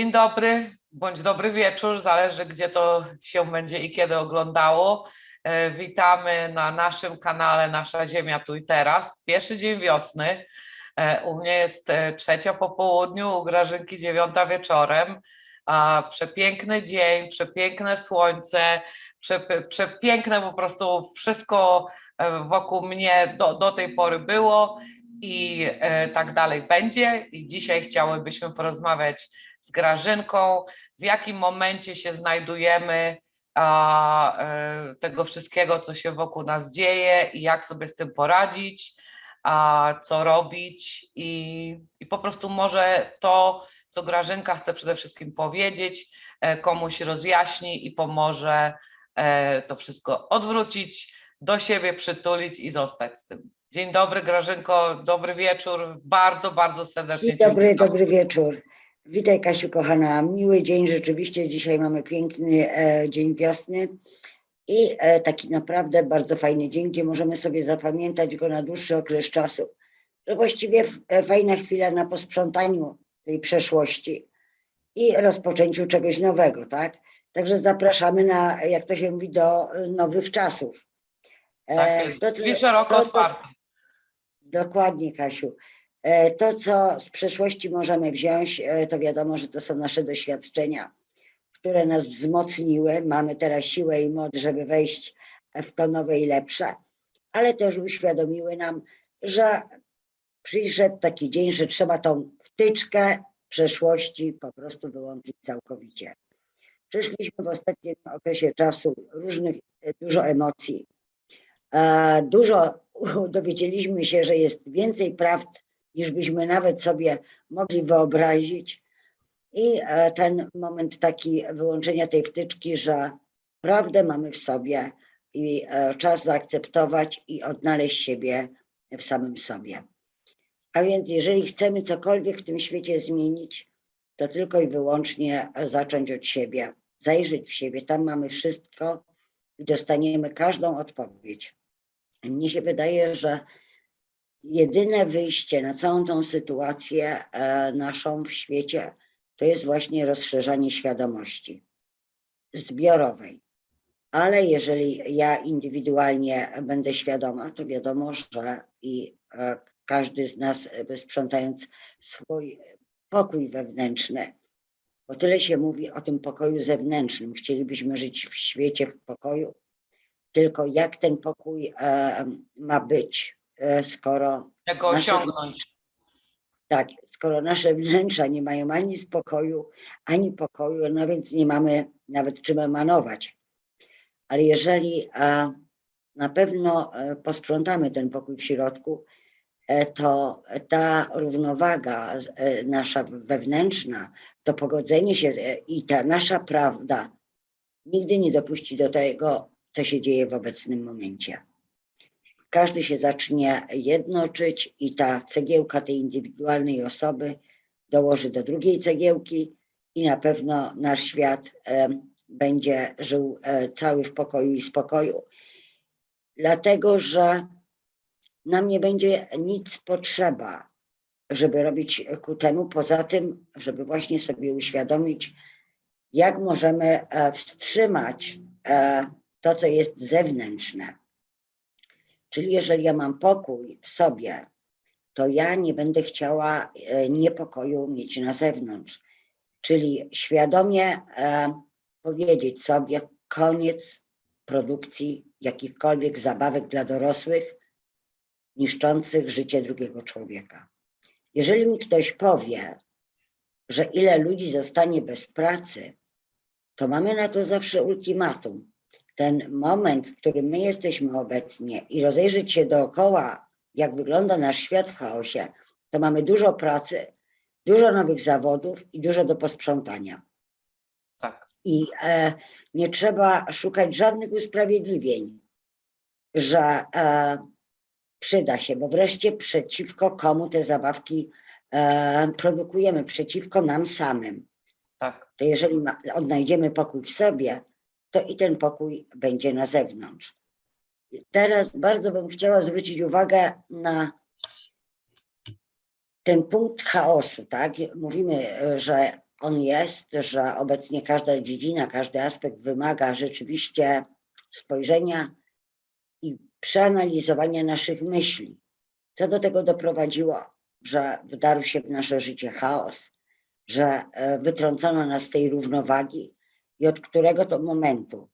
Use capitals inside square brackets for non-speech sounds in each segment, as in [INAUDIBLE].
Dzień dobry, bądź dobry wieczór, zależy gdzie to się będzie i kiedy oglądało. E, Witamy na naszym kanale Nasza Ziemia Tu i Teraz. Pierwszy dzień wiosny. E, U mnie jest e, trzecia po południu, u Grażynki dziewiąta wieczorem. Przepiękny dzień, przepiękne słońce, przepi- przepiękne po prostu wszystko wokół mnie do, do tej pory było i tak dalej będzie. I dzisiaj chciałybyśmy porozmawiać z Grażynką, w jakim momencie się znajdujemy a, e, tego wszystkiego, co się wokół nas dzieje i jak sobie z tym poradzić, a, co robić i, i po prostu może to, co Grażynka chce przede wszystkim powiedzieć, e, komuś rozjaśni i pomoże e, to wszystko odwrócić, do siebie przytulić i zostać z tym. Dzień dobry Grażynko, dobry wieczór, bardzo, bardzo serdecznie Dzień dobry, dobry wieczór. Witaj Kasiu kochana. Miły dzień rzeczywiście. Dzisiaj mamy piękny e, dzień wiosny i e, taki naprawdę bardzo fajny dzień, gdzie możemy sobie zapamiętać go na dłuższy okres czasu. To właściwie e, fajna chwila na posprzątaniu tej przeszłości i rozpoczęciu czegoś nowego, tak? Także zapraszamy na, jak to się mówi, do e, nowych czasów. E, Tak jest, to, co- drzwi szeroko otwarte. Dokładnie, Kasiu. E, To, co z przeszłości możemy wziąć, e, to wiadomo, że to są nasze doświadczenia, które nas wzmocniły. Mamy teraz siłę i moc, żeby wejść w to nowe i lepsze, ale też uświadomiły nam, że przyszedł taki dzień, że trzeba tą wtyczkę przeszłości po prostu wyłączyć całkowicie. Przeszliśmy w ostatnim okresie czasu różnych, e, dużo emocji, Dużo dowiedzieliśmy się, że jest więcej prawd, niż byśmy nawet sobie mogli wyobrazić. I e, ten moment taki wyłączenia tej wtyczki, że prawdę mamy w sobie i e, czas zaakceptować i odnaleźć siebie w samym sobie. A więc jeżeli chcemy cokolwiek w tym świecie zmienić, to tylko i wyłącznie zacząć od siebie, zajrzeć w siebie. Tam mamy wszystko i dostaniemy każdą odpowiedź. Mnie się wydaje, że jedyne wyjście na całą tą sytuację e, naszą w świecie to jest właśnie rozszerzanie świadomości zbiorowej. Ale jeżeli ja indywidualnie będę świadoma, to wiadomo, że i e, każdy z nas e, sprzątając swój pokój wewnętrzny, bo tyle się mówi o tym pokoju zewnętrznym. Chcielibyśmy żyć w świecie w pokoju, tylko jak ten pokój ma być, skoro Jak go nasze- osiągnąć. tak, skoro nasze wnętrza nie mają ani spokoju, ani pokoju, no więc nie mamy nawet czym emanować. Ale jeżeli e, na pewno e, posprzątamy ten pokój w środku, e, to ta równowaga e, nasza wewnętrzna, to pogodzenie się e, i ta nasza prawda nigdy nie dopuści do tego, co się dzieje w obecnym momencie. Każdy się zacznie jednoczyć i ta cegiełka tej indywidualnej osoby dołoży do drugiej cegiełki i na pewno nasz świat będzie żył e, cały w pokoju i spokoju. Dlatego, że nam nie będzie nic potrzeba, żeby robić ku temu, poza tym, żeby właśnie sobie uświadomić, jak możemy e, wstrzymać e, to, co jest zewnętrzne. Czyli jeżeli ja mam pokój w sobie, to ja nie będę chciała e, niepokoju mieć na zewnątrz. Czyli świadomie e, powiedzieć sobie koniec produkcji jakichkolwiek zabawek dla dorosłych niszczących życie drugiego człowieka. Jeżeli mi ktoś powie, że ile ludzi zostanie bez pracy, to mamy na to zawsze ultimatum. Ten moment, w którym my jesteśmy obecnie i rozejrzeć się dookoła, jak wygląda nasz świat w chaosie, to mamy dużo pracy, dużo nowych zawodów i dużo do posprzątania. Tak. I e, nie trzeba szukać żadnych usprawiedliwień, że e, przyda się, bo wreszcie przeciwko komu te zabawki e, produkujemy, przeciwko nam samym Tak. to jeżeli ma, odnajdziemy pokój w sobie, to i ten pokój będzie na zewnątrz. Teraz bardzo bym chciała zwrócić uwagę na ten punkt chaosu, tak? Mówimy, że on jest, że obecnie każda dziedzina, każdy aspekt wymaga rzeczywiście spojrzenia i przeanalizowania naszych myśli. Co do tego doprowadziło, że wdarł się w nasze życie chaos, że e, wytrącono nas z tej równowagi i od którego to momentu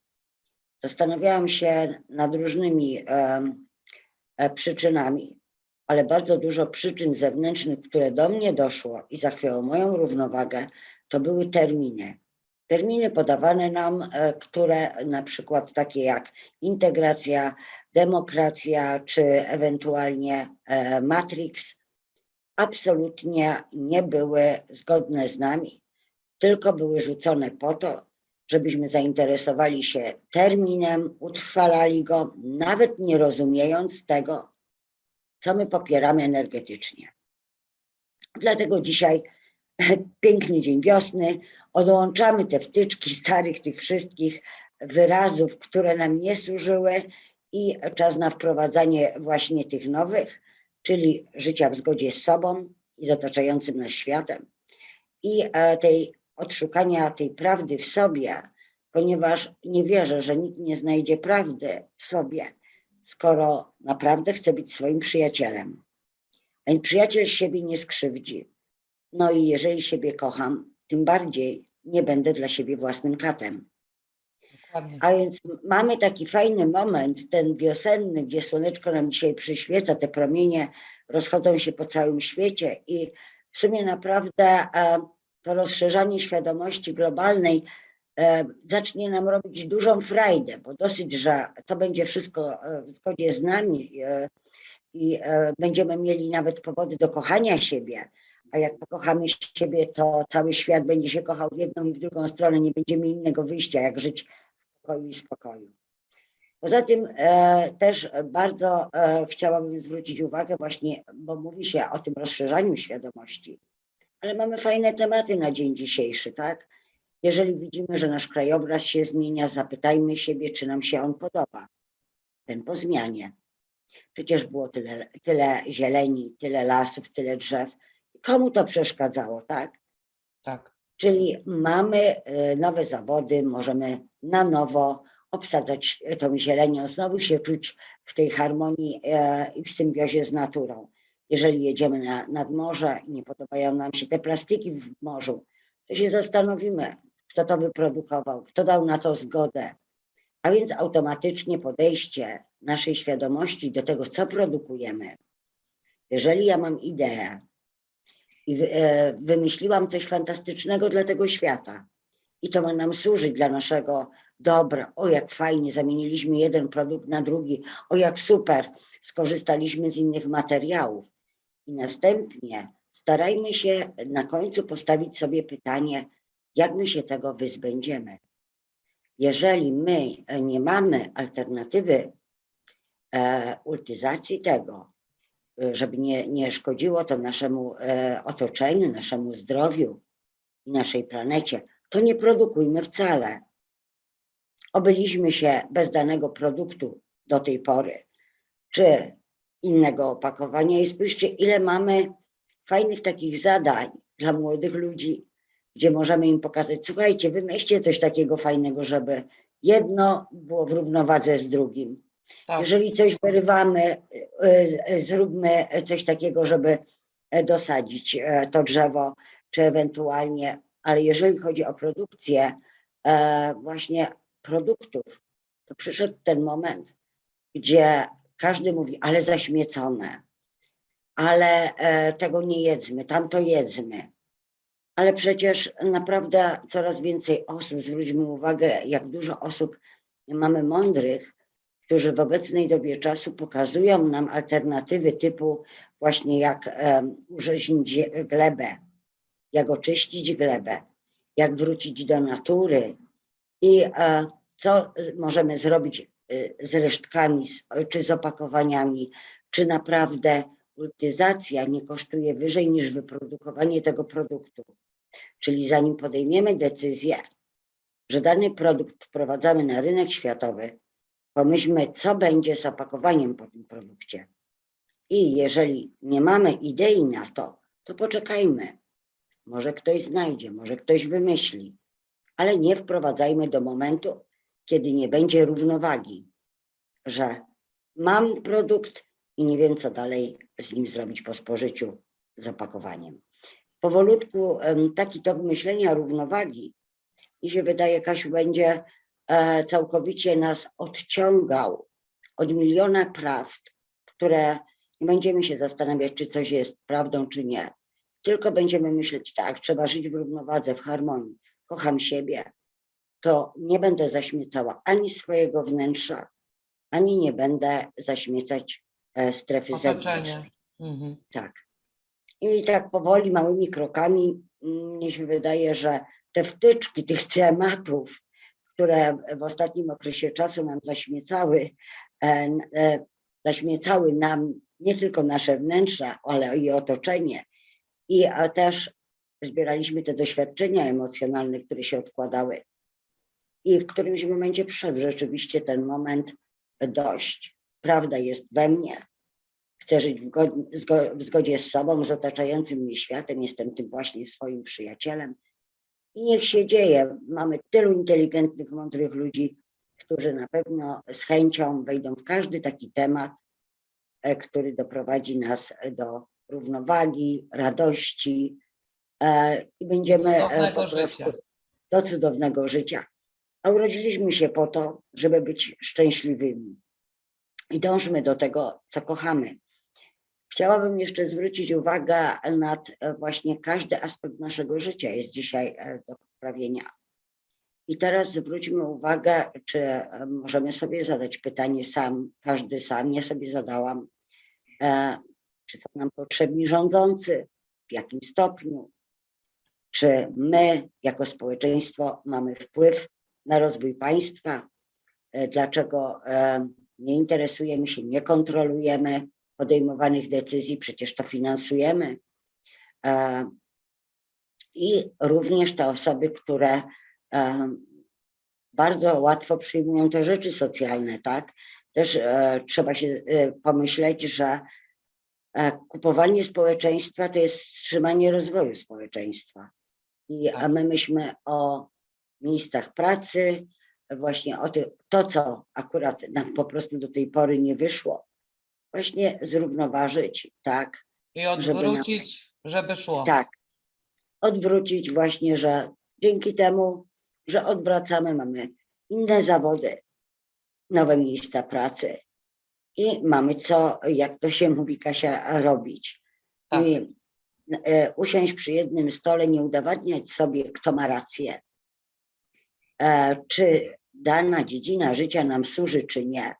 zastanawiałam się nad różnymi e, przyczynami, ale bardzo dużo przyczyn zewnętrznych, które do mnie doszło i zachwiało moją równowagę, to były terminy. Terminy podawane nam, e, które na przykład takie jak integracja, demokracja czy ewentualnie e, Matrix, absolutnie nie były zgodne z nami, tylko były rzucone po to, żebyśmy zainteresowali się terminem, utrwalali go, nawet nie rozumiejąc tego, co my popieramy energetycznie. Dlatego dzisiaj [LAUGHS] piękny dzień wiosny, odłączamy te wtyczki starych, tych wszystkich wyrazów, które nam nie służyły i czas na wprowadzanie właśnie tych nowych, czyli życia w zgodzie z sobą i z otaczającym nas światem i e, tej odszukania tej prawdy w sobie, ponieważ nie wierzę, że nikt nie znajdzie prawdy w sobie, skoro naprawdę chce być swoim przyjacielem. Ten przyjaciel siebie nie skrzywdzi. No i jeżeli siebie kocham, tym bardziej nie będę dla siebie własnym katem. Dokładnie. A więc mamy taki fajny moment, ten wiosenny, gdzie słoneczko nam dzisiaj przyświeca, te promienie rozchodzą się po całym świecie i w sumie naprawdę e, to rozszerzanie świadomości globalnej e, zacznie nam robić dużą frajdę, bo dosyć, że to będzie wszystko e, w zgodzie z nami e, i będziemy mieli nawet powody do kochania siebie, a jak pokochamy siebie, to cały świat będzie się kochał w jedną i w drugą stronę, nie będziemy innego wyjścia, jak żyć w pokoju i spokoju. Poza tym e, też bardzo e, chciałabym zwrócić uwagę właśnie, bo mówi się o tym rozszerzaniu świadomości, ale mamy fajne tematy na dzień dzisiejszy, tak? Jeżeli widzimy, że nasz krajobraz się zmienia, zapytajmy siebie, czy nam się on podoba. Ten po zmianie. Przecież było tyle, tyle zieleni, tyle lasów, tyle drzew. Komu to przeszkadzało, tak? Tak. Czyli mamy e, nowe zawody, możemy na nowo obsadzać tą zielenią, znowu się czuć w tej harmonii e, i w symbiozie z naturą. Jeżeli jedziemy na, nad morze i nie podobają nam się te plastiki w morzu, to się zastanowimy, kto to wyprodukował, kto dał na to zgodę. A więc automatycznie podejście naszej świadomości do tego, co produkujemy. Jeżeli ja mam ideę i e, wymyśliłam coś fantastycznego dla tego świata i to ma nam służyć dla naszego dobra, o jak fajnie, zamieniliśmy jeden produkt na drugi, o jak super, skorzystaliśmy z innych materiałów. I następnie starajmy się na końcu postawić sobie pytanie, jak my się tego wyzbędziemy. Jeżeli my nie mamy alternatywy e, ultyzacji tego, żeby nie, nie szkodziło to naszemu e, otoczeniu, naszemu zdrowiu i naszej planecie, to nie produkujmy wcale. Obyliśmy się bez danego produktu do tej pory, czy innego opakowania i spójrzcie, ile mamy fajnych takich zadań dla młodych ludzi, gdzie możemy im pokazać, słuchajcie, wymyślcie coś takiego fajnego, żeby jedno było w równowadze z drugim. Tak. Jeżeli coś wyrywamy, y, y, zróbmy coś takiego, żeby e, dosadzić e, to drzewo, czy ewentualnie, ale jeżeli chodzi o produkcję e, właśnie produktów, to przyszedł ten moment, gdzie każdy mówi, ale zaśmiecone, ale e, tego nie jedzmy, tamto jedzmy. Ale przecież naprawdę coraz więcej osób, zwróćmy uwagę, jak dużo osób mamy mądrych, którzy w obecnej dobie czasu pokazują nam alternatywy typu właśnie jak em, urzeźnić glebę, jak oczyścić glebę, jak wrócić do natury i e, co możemy zrobić z resztkami, czy z opakowaniami, czy naprawdę ultyzacja nie kosztuje wyżej niż wyprodukowanie tego produktu. Czyli zanim podejmiemy decyzję, że dany produkt wprowadzamy na rynek światowy, pomyślmy, co będzie z opakowaniem po tym produkcie. I jeżeli nie mamy idei na to, to poczekajmy. może ktoś znajdzie, może ktoś wymyśli, ale nie wprowadzajmy do momentu, kiedy nie będzie równowagi, że mam produkt i nie wiem, co dalej z nim zrobić po spożyciu z opakowaniem. Powolutku taki tok myślenia równowagi mi się wydaje, Kasiu, będzie e, całkowicie nas odciągał od miliona prawd, które nie będziemy się zastanawiać, czy coś jest prawdą, czy nie. Tylko będziemy myśleć, tak, trzeba żyć w równowadze, w harmonii. Kocham siebie, to nie będę zaśmiecała ani swojego wnętrza, ani nie będę zaśmiecać e, strefy Otoczenie. zewnętrznej. Mhm. Tak. I tak powoli, małymi krokami, mm, mnie się wydaje, że te wtyczki tych tematów, które w ostatnim okresie czasu nam zaśmiecały, e, e, zaśmiecały nam nie tylko nasze wnętrza, ale i otoczenie. I też zbieraliśmy te doświadczenia emocjonalne, które się odkładały. I w którymś momencie przyszedł rzeczywiście ten moment dość. Prawda jest we mnie, chcę żyć w, w zgodzie z sobą, z otaczającym mnie światem, jestem tym właśnie swoim przyjacielem. I niech się dzieje. Mamy tylu inteligentnych, mądrych ludzi, którzy na pewno z chęcią wejdą w każdy taki temat, e, który doprowadzi nas do równowagi, radości e, i będziemy e, Cudownego po prostu życia. do cudownego życia. A urodziliśmy się po to, żeby być szczęśliwymi. I dążmy do tego, co kochamy. Chciałabym jeszcze zwrócić uwagę na t- właśnie każdy aspekt naszego życia jest dzisiaj e, do poprawienia. I teraz zwróćmy uwagę, czy e, możemy sobie zadać pytanie sam, każdy sam, ja sobie zadałam, e, czy są nam potrzebni rządzący, w jakim stopniu, czy my jako społeczeństwo mamy wpływ na rozwój państwa, e, dlaczego e, nie interesujemy się, nie kontrolujemy podejmowanych decyzji, przecież to finansujemy. E, I również te osoby, które bardzo łatwo przyjmują te rzeczy socjalne, tak? Też trzeba się pomyśleć, że kupowanie społeczeństwa to jest wstrzymanie rozwoju społeczeństwa. I a my myślimy o miejscach pracy, właśnie o ty, to, co akurat nam po prostu do tej pory nie wyszło, właśnie zrównoważyć, tak, I Żeby nam- odwrócić, żeby szło. tak, odwrócić właśnie, że dzięki temu, że odwracamy, mamy inne zawody, nowe miejsca pracy i mamy co, jak to się mówi, Kasia, robić. Tak. I, e, usiąść przy jednym stole, nie udowadniać sobie, kto ma rację, czy dana dziedzina życia nam służy, czy nie,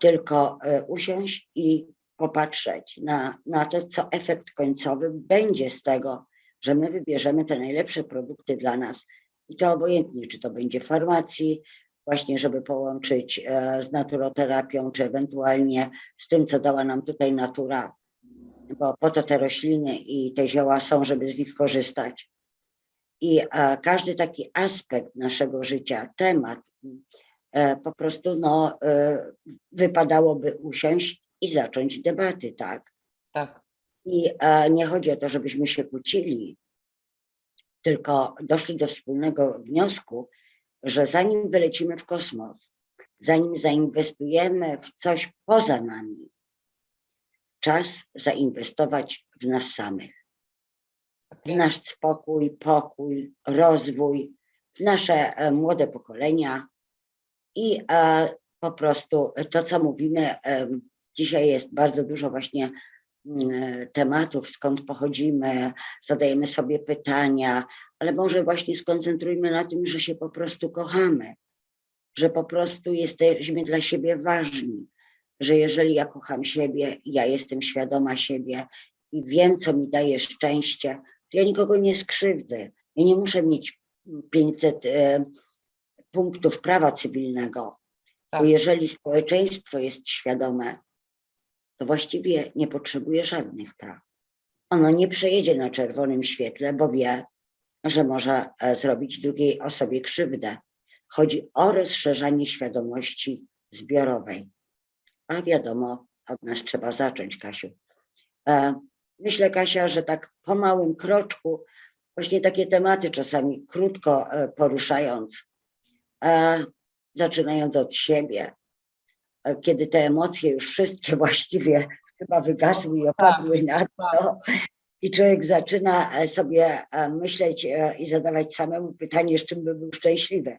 tylko e, usiąść i popatrzeć na, na to, co efekt końcowy będzie z tego, że my wybierzemy te najlepsze produkty dla nas. I to obojętnie, czy to będzie w farmacji, właśnie żeby połączyć e, z naturoterapią, czy ewentualnie z tym, co dała nam tutaj natura, bo po to te rośliny i te zioła są, żeby z nich korzystać. I e, każdy taki aspekt naszego życia, temat, e, po prostu no, e, wypadałoby usiąść i zacząć debaty, tak? Tak. I nie chodzi o to, żebyśmy się kłócili, tylko doszli do wspólnego wniosku, że zanim wylecimy w kosmos, zanim zainwestujemy w coś poza nami, czas zainwestować w nas samych, w nasz spokój, pokój, rozwój, w nasze e, młode pokolenia i e, po prostu to, co mówimy, em, dzisiaj jest bardzo dużo właśnie mm, tematów, skąd pochodzimy, zadajemy sobie pytania, ale może właśnie skoncentrujmy na tym, że się po prostu kochamy, że po prostu jesteśmy dla siebie ważni, że jeżeli ja kocham siebie, ja jestem świadoma siebie i wiem, co mi daje szczęście, ja nikogo nie skrzywdzę. Ja nie muszę mieć 500 e, punktów prawa cywilnego, Tak. bo jeżeli społeczeństwo jest świadome, to właściwie nie potrzebuje żadnych praw. Ono nie przejedzie na czerwonym świetle, bo wie, że może e, zrobić drugiej osobie krzywdę. Chodzi o rozszerzanie świadomości zbiorowej. A wiadomo, od nas trzeba zacząć, Kasiu. E, Myślę, Kasia, że tak po małym kroczku właśnie takie tematy czasami krótko e, poruszając, e, zaczynając od siebie, e, kiedy te emocje już wszystkie [LAUGHS] właściwie chyba wygasły i opadły na to, i człowiek zaczyna sobie myśleć i zadawać samemu pytanie, z czym by był szczęśliwy.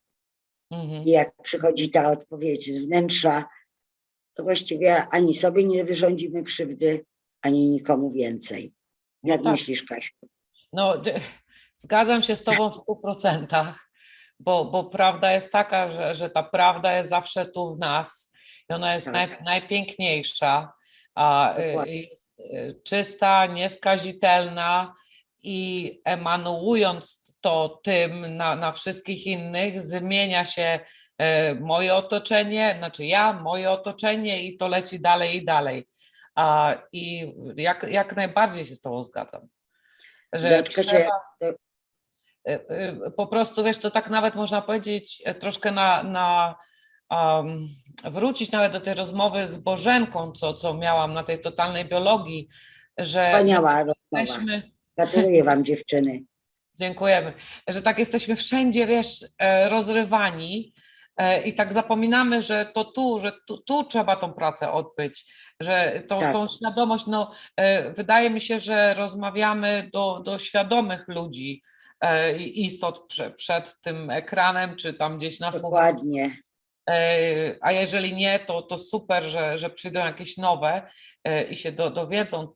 Mhm. I jak przychodzi ta odpowiedź z wnętrza, to właściwie ani sobie nie wyrządzimy krzywdy, ani nikomu więcej. Jak tak. myślisz, Kasiu? No, zgadzam się z Tobą w stu procentach, bo, bo prawda jest taka, że, że ta prawda jest zawsze tu w nas i ona jest Tak. naj, najpiękniejsza, a, y, jest y, czysta, nieskazitelna i emanując to tym na, na wszystkich innych, zmienia się e, moje otoczenie, znaczy ja, moje otoczenie i to leci dalej i dalej. A, I jak, jak najbardziej się z Tobą zgadzam. Że trzeba, y, y, po prostu, wiesz, to tak nawet można powiedzieć e, troszkę na, na um, wrócić nawet do tej rozmowy z Bożenką, co, co miałam na tej totalnej biologii, że Wspaniała rozmowa. jesteśmy, Gratuluję Wam, dziewczyny. [LAUGHS] Dziękujemy. Że tak jesteśmy wszędzie, wiesz, e, rozrywani i tak zapominamy, że to tu, że tu, tu trzeba tą pracę odbyć, że tą, Tak. tą świadomość, no e, wydaje mi się, że rozmawiamy do, do świadomych ludzi, e, istot prze, przed tym ekranem, czy tam gdzieś na. Dokładnie. E, A jeżeli nie, to, to super, że, że przyjdą jakieś nowe e, i się do, dowiedzą,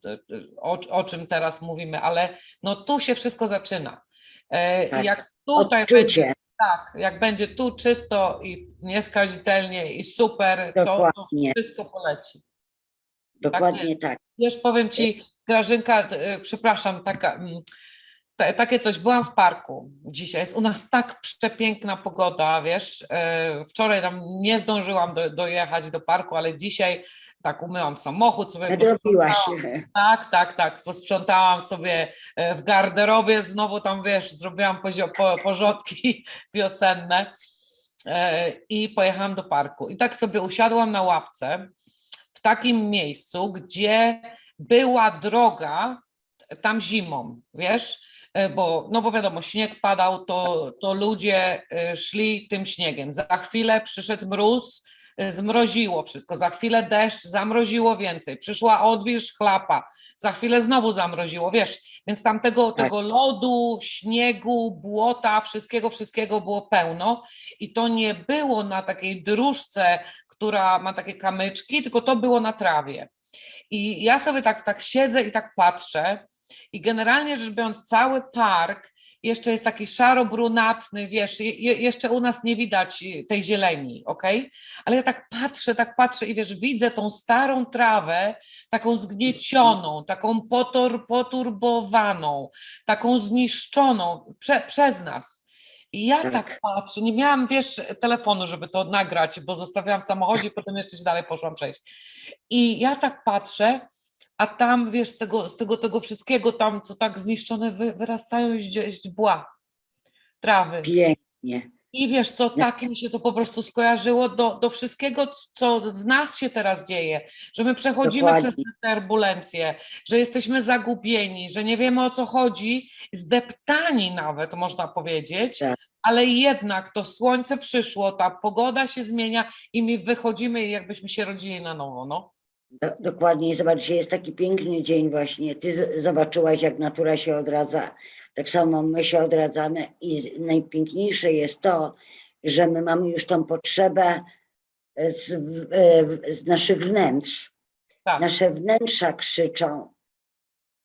o, o czym teraz mówimy, ale no tu się wszystko zaczyna. E, Tak. Jak tutaj będzie, Odczucie. Tak, jak będzie tu czysto i nieskazitelnie i super, to, to wszystko poleci. Dokładnie tak. Wiesz, powiem ci, Grażynka, e, przepraszam, taka, ta, takie coś, byłam w parku dzisiaj, jest u nas tak przepiękna pogoda, wiesz, e, wczoraj tam nie zdążyłam do, dojechać do parku, ale dzisiaj tak umyłam samochód sobie, posprzątałam. tak, tak, tak, posprzątałam sobie e, w garderobie, znowu tam, wiesz, zrobiłam pozio, po, porządki [LAUGHS] wiosenne e, i pojechałam do parku. I tak sobie usiadłam na ławce w takim miejscu, gdzie była droga tam zimą, wiesz, bo, no bo wiadomo, śnieg padał, to, to ludzie e, szli tym śniegiem. Za chwilę przyszedł mróz, e, zmroziło wszystko, za chwilę deszcz, zamroziło więcej, przyszła odwilż, chlapa, za chwilę znowu zamroziło, wiesz, więc tam tego, Tak. tego lodu, śniegu, błota, wszystkiego, wszystkiego było pełno i to nie było na takiej dróżce, która ma takie kamyczki, tylko to było na trawie. I ja sobie tak, tak siedzę i tak patrzę i generalnie rzecz biorąc cały park jeszcze jest taki szaro-brunatny, wiesz, je, je- jeszcze u nas nie widać y, tej zieleni, okej? Ale ja tak patrzę, tak patrzę i wiesz, widzę tą starą trawę, taką zgniecioną, taką potor, poturbowaną, taką zniszczoną prze, przez nas. I ja tak. Tak. patrzę, nie miałam, wiesz, telefonu, żeby to nagrać, bo zostawiałam w samochodzie, potem jeszcze się dalej poszłam przejść. I ja tak patrzę, a tam, wiesz, z tego, z tego, tego wszystkiego tam, co tak zniszczone, wy, wyrastają źdźbła, trawy. Pięknie. I wiesz co, tak mi się to po prostu skojarzyło do, do wszystkiego, co w nas się teraz dzieje, że my przechodzimy Dokładnie. przez te turbulencje, że jesteśmy zagubieni, że nie wiemy o co chodzi, zdeptani nawet, można powiedzieć, Tak. ale jednak to słońce przyszło, ta pogoda się zmienia i my wychodzimy jakbyśmy się rodzili na nowo, no. Do, dokładnie. I Zobacz, jest taki piękny dzień właśnie. Ty z, zobaczyłaś, jak natura się odradza. Tak samo my się odradzamy i najpiękniejsze jest to, że my mamy już tą potrzebę z, z naszych wnętrz. Tak. Nasze wnętrza krzyczą.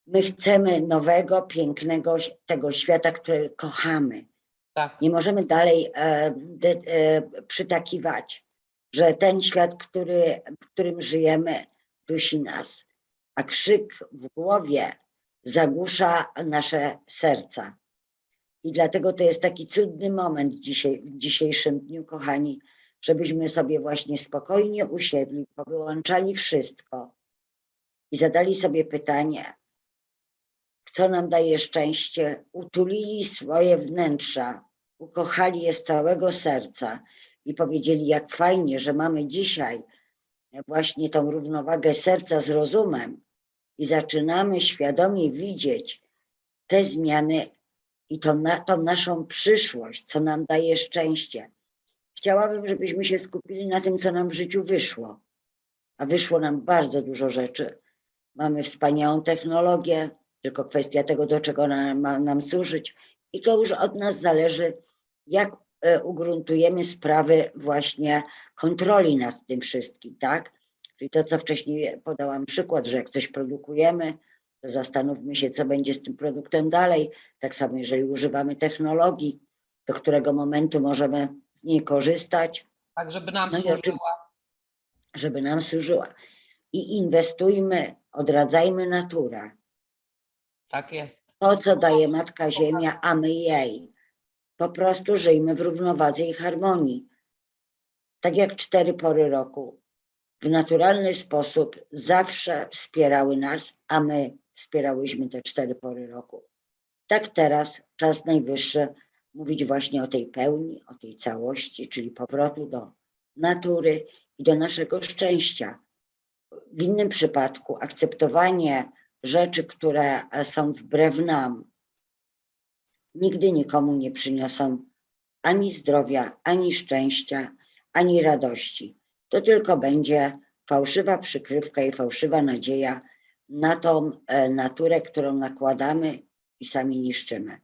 My chcemy nowego, pięknego tego świata, który kochamy. Tak, Nie możemy dalej e, de, e, przytakiwać, że ten świat, który, w którym żyjemy, dusi nas, a krzyk w głowie zagłusza nasze serca. I dlatego to jest taki cudny moment dzisiaj, w dzisiejszym dniu, kochani, żebyśmy sobie właśnie spokojnie usiedli, powyłączali wszystko i zadali sobie pytanie, co nam daje szczęście, utulili swoje wnętrza, ukochali je z całego serca i powiedzieli, jak fajnie, że mamy dzisiaj właśnie tą równowagę serca z rozumem i zaczynamy świadomie widzieć te zmiany i to na, tą naszą przyszłość, co nam daje szczęście. Chciałabym, żebyśmy się skupili na tym, co nam w życiu wyszło. A wyszło nam bardzo dużo rzeczy. Mamy wspaniałą technologię, tylko kwestia tego, do czego ona ma nam służyć. I to już od nas zależy, jak ugruntujemy sprawy właśnie kontroli nad tym wszystkim, tak? Czyli to, co wcześniej podałam przykład, że jak coś produkujemy, to zastanówmy się, co będzie z tym produktem dalej. Tak samo, jeżeli używamy technologii, do którego momentu możemy z niej korzystać, Tak, żeby nam No służyła. żeby nam służyła. I inwestujmy, odradzajmy naturę. Tak jest. To, co daje Matka Ziemia, a my jej. Po prostu żyjmy w równowadze i harmonii. Tak jak cztery pory roku. W naturalny sposób zawsze wspierały nas, a my wspierałyśmy te cztery pory roku. Tak teraz czas najwyższy mówić właśnie o tej pełni, o tej całości, czyli powrotu do natury i do naszego szczęścia. W innym przypadku akceptowanie rzeczy, które są wbrew nam, nigdy nikomu nie przyniosą ani zdrowia, ani szczęścia, ani radości. To tylko będzie fałszywa przykrywka i fałszywa nadzieja na tą e, naturę, którą nakładamy i sami niszczymy.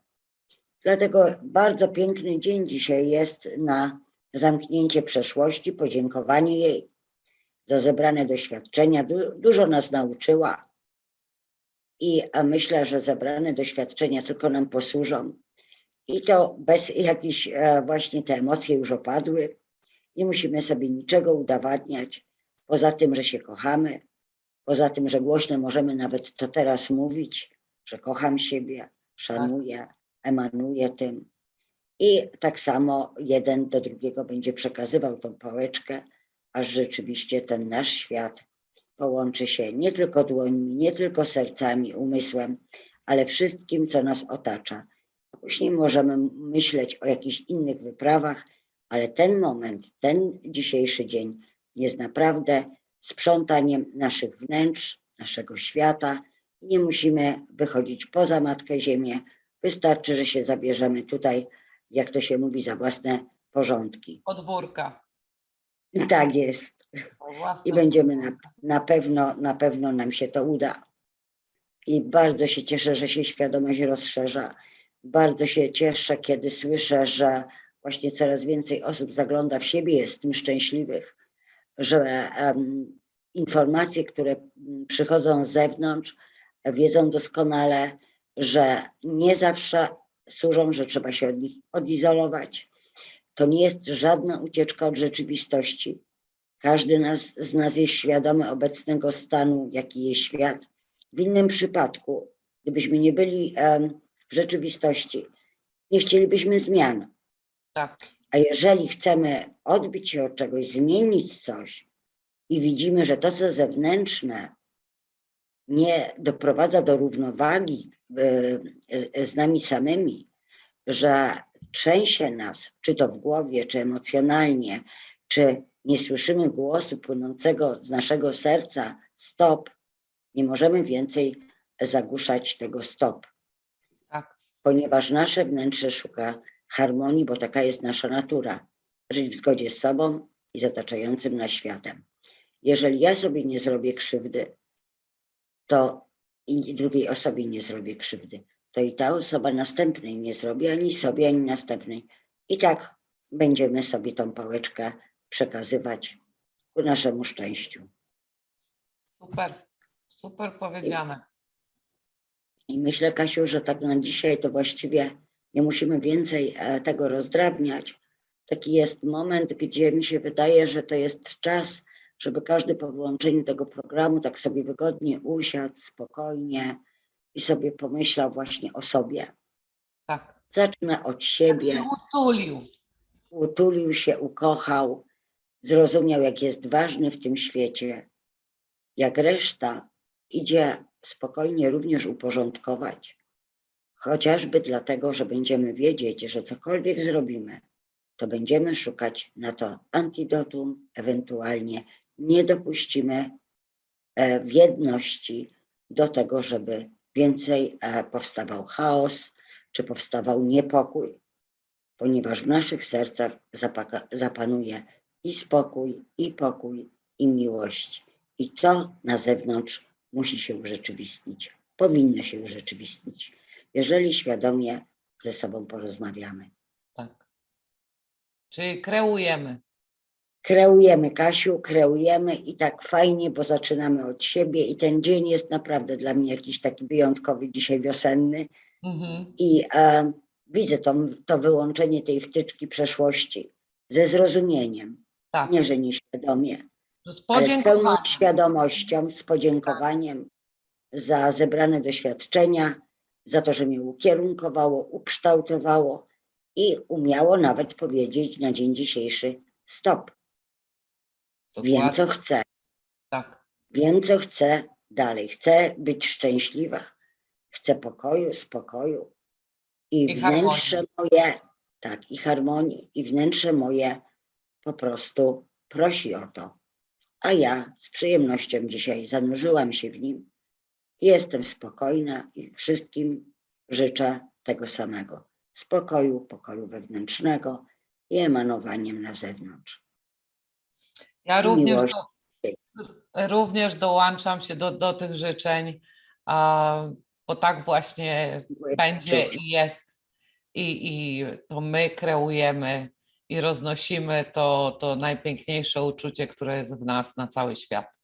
Dlatego bardzo piękny dzień dzisiaj jest na zamknięcie przeszłości, podziękowanie jej za zebrane doświadczenia. Du- Dużo nas nauczyła i myślę, że zebrane doświadczenia tylko nam posłużą. I to bez jakichś e, właśnie te emocje już opadły. Nie musimy sobie niczego udowadniać, poza tym, że się kochamy, poza tym, że głośno możemy nawet to teraz mówić, że kocham siebie, szanuję, emanuję tym. I tak samo jeden do drugiego będzie przekazywał tą pałeczkę, aż rzeczywiście ten nasz świat połączy się nie tylko dłońmi, nie tylko sercami, umysłem, ale wszystkim, co nas otacza. Później możemy myśleć o jakichś innych wyprawach, ale ten moment, ten dzisiejszy dzień jest naprawdę sprzątaniem naszych wnętrz, naszego świata. Nie musimy wychodzić poza Matkę Ziemię. Wystarczy, że się zabierzemy tutaj, jak to się mówi, za własne porządki. Podwórka. Tak jest. I będziemy na, na pewno, na pewno nam się to uda. I bardzo się cieszę, że się świadomość rozszerza. Bardzo się cieszę, kiedy słyszę, że właśnie coraz więcej osób zagląda w siebie, jest tym szczęśliwych, że em, informacje, które mm, przychodzą z zewnątrz, wiedzą doskonale, że nie zawsze służą, że trzeba się od nich odizolować. To nie jest żadna ucieczka od rzeczywistości. Każdy nas, z nas jest świadomy obecnego stanu, jaki jest świat. W innym przypadku, gdybyśmy nie byli w rzeczywistości, nie chcielibyśmy zmian. Tak. A jeżeli chcemy odbić się od czegoś, zmienić coś i widzimy, że to, co zewnętrzne, nie doprowadza do równowagi e, z nami samymi, że trzęsie nas, czy to w głowie, czy emocjonalnie, czy nie słyszymy głosu płynącego z naszego serca, stop, nie możemy więcej zagłuszać tego stop Tak. ponieważ nasze wnętrze szuka harmonii, bo taka jest nasza natura. Żyć w zgodzie z sobą i z otaczającym nas światem. Jeżeli ja sobie nie zrobię krzywdy, to i drugiej osobie nie zrobię krzywdy, to i ta osoba następnej nie zrobi ani sobie, ani następnej. I tak będziemy sobie tą pałeczkę przekazywać ku naszemu szczęściu. Super. Super powiedziane. I myślę, Kasiu, że tak na dzisiaj to właściwie nie musimy więcej e, tego rozdrabniać. Taki jest moment, gdzie mi się wydaje, że to jest czas, żeby każdy po wyłączeniu tego programu tak sobie wygodnie usiadł, spokojnie i sobie pomyślał właśnie o sobie. Tak. Zacznę od siebie, utulił. utulił się, ukochał, zrozumiał, jak jest ważny w tym świecie, jak reszta idzie spokojnie również uporządkować. Chociażby dlatego, że będziemy wiedzieć, że cokolwiek zrobimy, to będziemy szukać na to antidotum, ewentualnie nie dopuścimy e, w jedności do tego, żeby więcej e, powstawał chaos, czy powstawał niepokój, ponieważ w naszych sercach zapanuje i spokój, i pokój, i miłość. I to na zewnątrz musi się urzeczywistnić, powinno się urzeczywistnić, jeżeli świadomie ze sobą porozmawiamy. Tak. Czyli kreujemy. Kreujemy, Kasiu, kreujemy i tak fajnie, bo zaczynamy od siebie i ten dzień jest naprawdę dla mnie jakiś taki wyjątkowy, dzisiaj wiosenny Mhm. i e, widzę to, to wyłączenie tej wtyczki przeszłości ze zrozumieniem, Tak. nie że nieświadomie, Z ale z pełną podziękowaniem. świadomością, z podziękowaniem za zebrane doświadczenia, za to, że mnie ukierunkowało, ukształtowało i umiało nawet powiedzieć na dzień dzisiejszy stop. Wiem, Dokładnie. co chcę, Tak. wiem, co chcę dalej. Chcę być szczęśliwa, chcę pokoju, spokoju i, I wnętrze moje, tak, i harmonii, i wnętrze moje po prostu prosi o to. A ja z przyjemnością dzisiaj zanurzyłam się w nim. Jestem spokojna i wszystkim życzę tego samego. Spokoju, pokoju wewnętrznego i emanowaniem na zewnątrz. Ja również, do, również dołączam się do, do tych życzeń, bo tak właśnie Dziękuję będzie i jest. I, I to my kreujemy i roznosimy to, to najpiękniejsze uczucie, które jest w nas na cały świat.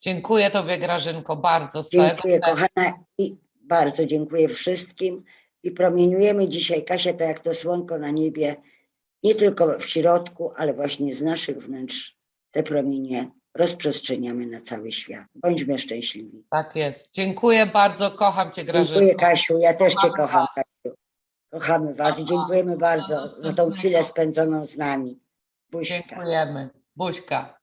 Dziękuję Tobie, Grażynko, bardzo. Z całego Dziękuję serca. kochana i bardzo dziękuję wszystkim. I promieniujemy dzisiaj, Kasia, tak jak to słonko na niebie, nie tylko w środku, ale właśnie z naszych wnętrz te promienie rozprzestrzeniamy na cały świat. Bądźmy szczęśliwi. Tak jest. Dziękuję bardzo, kocham Cię, Grażynko. Dziękuję Kasiu, ja też Cię kocham was. Kochamy Was i dziękujemy bardzo za tą chwilę spędzoną z nami. Buźka. Dziękujemy. Buźka.